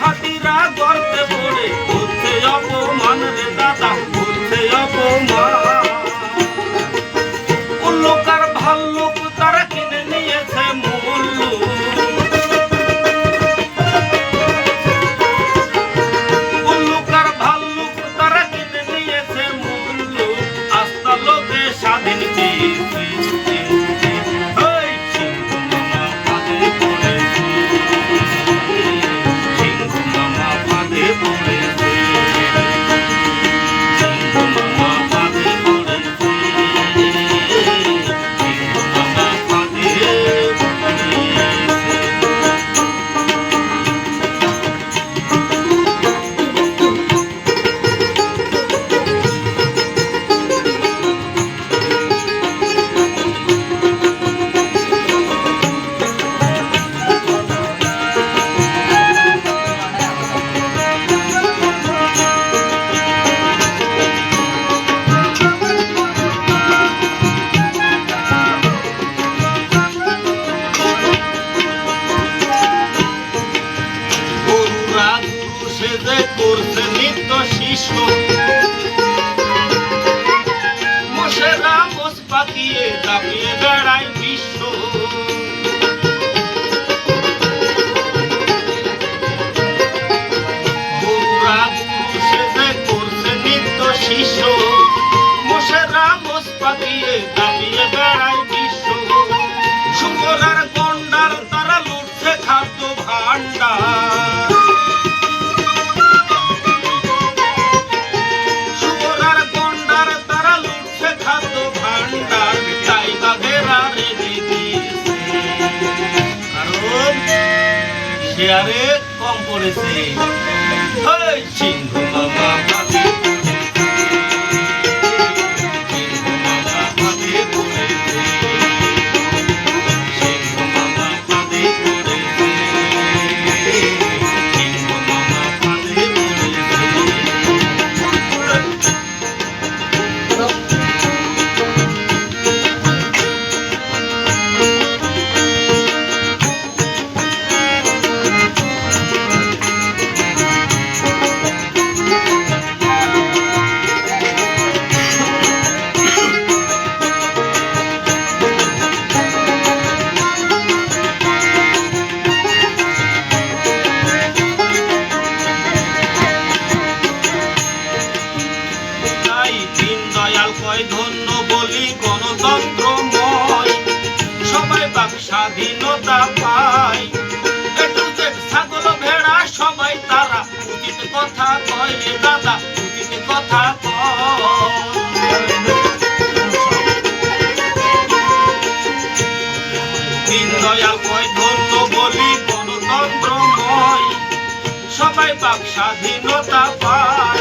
হাতিরা গর্তে করছে নিত্য শিশু। মুশেরা মোস পাকিয়ে দাপিয়ে বেড়ায় বিশ্ব। শেয়ারে কম পড়েছে। সিংহ মামা তা পাই। ছাগল ভেড়া সবাই তারা। উচিত কথা কয় দাদা, উচিত কথা বলি গণতন্ত্রময় সবাই পাক স্বাধীনতা পায়।